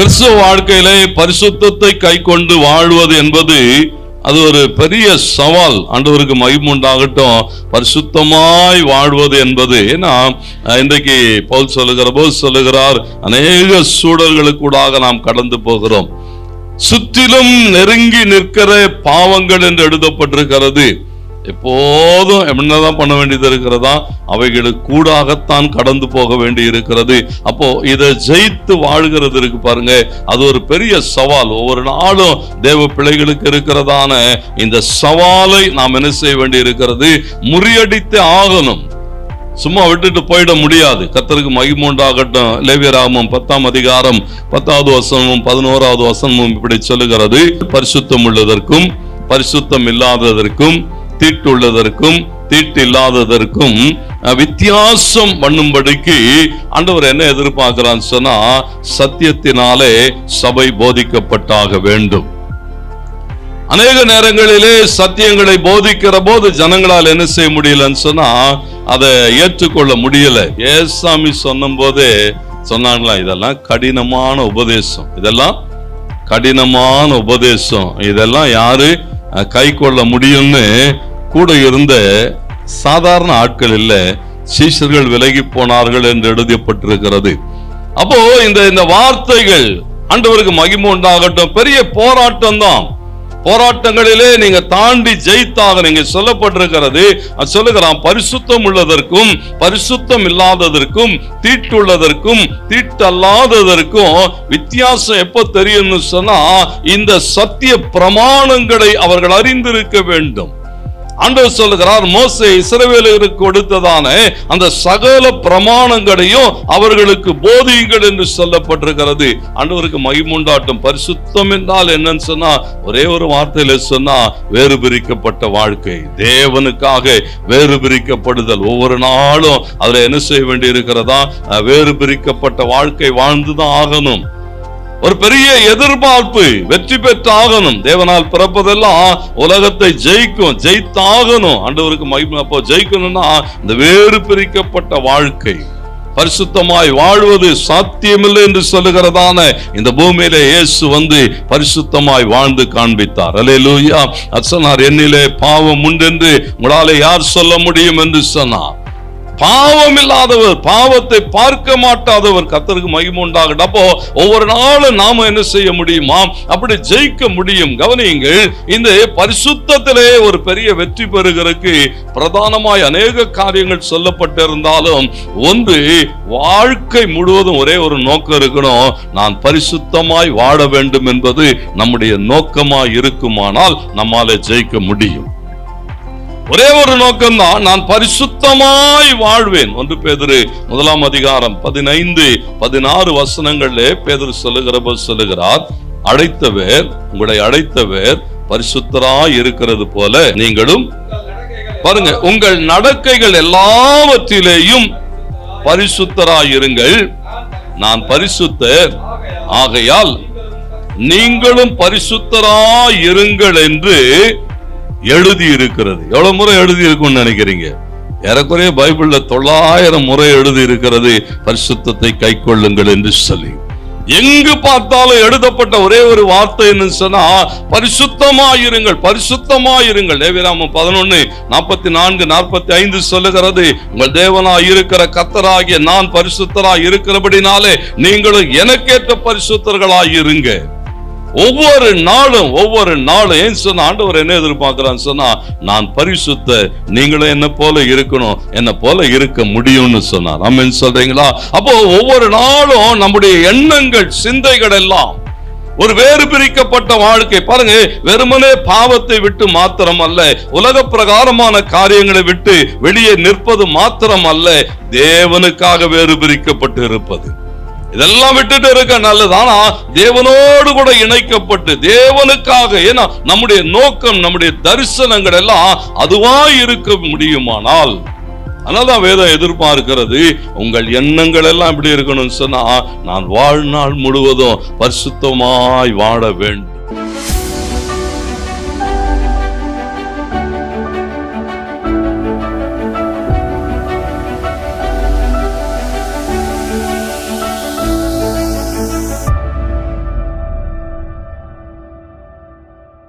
கிறிஸ்துவ வாழ்க்கையிலே பரிசுத்தத்தை கை கொண்டு வாழ்வது என்பது அது ஒரு பெரிய சவால். ஆண்டவருக்கு மகிமுண்டாகட்டும் பரிசுத்தமாய் வாழ்வது என்பது. ஏன்னா இன்றைக்கு பவுல் சொல்லுகிற போது சொல்லுகிறார் அநேக சூழல்களுக்கூடாக நாம் கடந்து போகிறோம். சுற்றிலும் நெருங்கி நிற்கிற பாவங்கள் என்று எழுதப்பட்டிருக்கிறது. எப்போதும் என்னதான் பண்ண வேண்டியது இருக்கிறதா அவைகளுக்கு கூடாகத்தான் கடந்து போக வேண்டி இருக்கிறது. அப்போ இதை ஜெயித்து வாழ்கிறது இருக்கு பாருங்க. அது ஒரு பெரிய சவால். ஒவ்வொரு நாளும் தேவ பிள்ளைகளுக்கு இருக்கிறதான இந்த சவாலை நாம் என்ன செய்ய வேண்டி இருக்கிறது? முறியடித்து ஆகணும். சும்மா விட்டுட்டு போயிட முடியாது. கத்தருக்கு மகிமுண்டாகட்டும் லேவியராமம் பத்தாம் அதிகாரம் பத்தாவது வசனமும் பதினோராவது வசனமும் இப்படி சொல்லுகிறது. பரிசுத்தம் உள்ளதற்கும் பரிசுத்தம் இல்லாததற்கும் தீட்டுள்ளதற்கும் தீட்டு இல்லாததற்கும் வித்தியாசம் பண்ணும்படிக்கு ஆண்டவர் என்ன எதிர்பார்க்கிறான்னு சொன்னா சத்தியத்தினாலே சபை போதிக்கப்பட்டாக வேண்டும். அநேக நேரங்களிலே சத்தியங்களை போதிக்கிற போது ஜனங்களால் என்ன செய்ய முடியலன்னு சொன்னா அதை ஏற்றுக்கொள்ள முடியல. ஏசாமி சொன்னும் போதே சொன்னாங்களா இதெல்லாம் கடினமான உபதேசம். இதெல்லாம் கடினமான உபதேசம். இதெல்லாம் யாரு கை கொள்ள முடியும்னு கூட இருந்த சாதாரண ஆட்கள் இல்ல சீஷர்கள் விலகி போனார்கள் என்று எழுதப்பட்டிருக்கிறது. அப்போ இந்த இந்த வார்த்தைகள் ஆண்டவருக்கு மகிமை உண்டாகட்டும். பெரிய போராட்டம் தான். போராட்டங்களிலே நீங்க தாண்டி ஜெயித்தாக நீங்க சொல்லப்பட்டிருக்கிறது. சொல்லுகிறான் பரிசுத்தம் உள்ளதற்கும் பரிசுத்தம் இல்லாததற்கும் தீட்டுள்ளதற்கும் தீட்டல்லாததற்கும் வித்தியாசம் எப்ப தெரியும்னு சொன்னா இந்த சத்திய பிரமாணங்களை அவர்கள் அறிந்திருக்க வேண்டும். ஆண்டவர் சொல்லுகிறார் மோசே இஸ்ரவேலருக்கு கொடுத்ததான அந்த சகல பிரமாணங்களையும் அவர்களுக்கு போதியுங்கள் என்று சொல்லப்பட்டிருக்கிறது. ஆண்டவருக்கு மகிமுண்டாட்டம் பரிசுத்தம் என்றால் என்னன்னு சொன்னா ஒரே ஒரு வார்த்தையில சொன்னா வேறு பிரிக்கப்பட்ட வாழ்க்கை. தேவனுக்காக வேறு பிரிக்கப்படுதல் ஒவ்வொரு நாளும் அதுல என்ன செய்ய வேண்டி இருக்கிறதா வேறு பிரிக்கப்பட்ட வாழ்க்கை வாழ்ந்துதான் ஆகணும். ஒரு பெரிய எதிர்பார்ப்பு வெற்றி பெற்றாகணும். தேவனால் பிறப்பதெல்லாம் உலகத்தை ஜெயிக்கும் ஜெயித்தாகணும். ஆண்டவருக்கு மகிமை. அப்போ ஜெயிக்கணும்னா இந்த வேறு பிரிக்கப்பட்ட வாழ்க்கை. பரிசுத்தமாய் வாழ்வது சாத்தியமில்லை என்று சொல்லுகிறதான இந்த பூமியில இயேசு வந்து பரிசுத்தமாய் வாழ்ந்து காண்பித்தார். அலே லூயா சொன்னார் என்னிலே பாவம் உண்டென்று உங்களாலே யார் சொல்ல முடியும்? என்று சொன்னார். பாவம் இல்லாதவர் பாவத்தை பார்க்க மாட்டாதவர் கத்தருக்கு மகிமை உண்டாகட்டும். அப்போ ஒவ்வொரு நாளும் நாம என்ன செய்ய முடியுமா? அப்படி ஜெயிக்க முடியும். கவனியுங்கள் இந்த பரிசுத்தத்திலே ஒரு பெரிய வெற்றி பெறுகிறதுக்கு பிரதானமாய் அநேக காரியங்கள் சொல்லப்பட்டிருந்தாலும் ஒன்று வாழ்க்கை முழுவதும் ஒரே ஒரு நோக்கம் இருக்கணும். நான் பரிசுத்தமாய் வாழ வேண்டும் என்பது நம்முடைய நோக்கமாய் இருக்குமானால் நம்மால ஜெயிக்க முடியும். ஒரே ஒரு நோக்கம் தான் நான் பரிசுத்தமாய் வாழ்வேன். ஒன்று பேதரு முதலாம் அதிகாரம் பதினைந்து பதினாறு வசனங்களே பேதர் சொல்லுகிற சொல்லுகிறார் அழைத்தவர் உங்களை அழைத்தவர் பரிசுத்தராய் இருக்கிறது போல நீங்களும் பாருங்க உங்கள் நடக்கைகள் எல்லாவற்றிலேயும் பரிசுத்தராயிருங்கள் நான் பரிசுத்தர் ஆகையால் நீங்களும் பரிசுத்தராயிருங்கள் என்று எழுதி இருக்கிறது எவ்வளவு முறை எழுதி இருக்கும்னு நினைக்கிறீங்க? ஏறக்குறைய பைபிள்ல தொள்ளாயிரம் முறை எழுதி இருக்கிறது பரிசுத்தத்தை கை கொள்ளுங்கள் என்று சொல்லி. எங்கு பார்த்தாலும் எழுதப்பட்ட ஒரே ஒரு வார்த்தை என்ன சொன்னா பரிசுத்தமாயிருங்கள் பரிசுத்தமாயிருங்கள். லேவிராமம் பதினொன்னு நாற்பத்தி நான்கு நாற்பத்தி ஐந்து சொல்லுகிறது உங்கள் தேவனா இருக்கிற கத்தராகிய நான் பரிசுத்தராய் இருக்கிறபடினாலே நீங்களும் எனக்கேற்ற பரிசுத்தர்களாய் இருங்க ஒவ்வொரு நாளும் ஒவ்வொரு நாளும். ஏன் சொன்ன ஆண்டவர் என்ன எதிர்பார்க்கிறான்னு சொன்னா நான் பரிசுத்த நீங்களும் என்ன போல இருக்கணும் என்ன போல இருக்க முடியும்னு சொன்னார். ஆமென் சொல்றீங்களா? அப்போ ஒவ்வொரு நாளும் நம்முடைய எண்ணங்கள் சிந்தைகள் எல்லாம் ஒரு வேறு பிரிக்கப்பட்ட வாழ்க்கை. பாருங்க வெறுமனே பாவத்தை விட்டு மாத்திரம் அல்ல உலக பிரகாரமான காரியங்களை விட்டு வெளியே நிற்பது மாத்திரம் அல்ல தேவனுக்காக வேறு பிரிக்கப்பட்டு இருப்பது இதெல்லாம் விட்டுட்டு இருக்க நல்லது. ஆனா தேவனோடு கூட இணைக்கப்பட்டு தேவனுக்காக ஏன்னா நம்முடைய நோக்கம் நம்முடைய தரிசனங்கள் எல்லாம் அதுவா இருக்க முடியுமானால் அதனாலதான் வேதம் எதிர்பார்க்கிறது உங்கள் எண்ணங்கள் எல்லாம் எப்படி இருக்கணும்னு சொன்னா நான் வாழ்நாள் முழுவதும் பரிசுத்தமாய் வாழ வேண்டும்.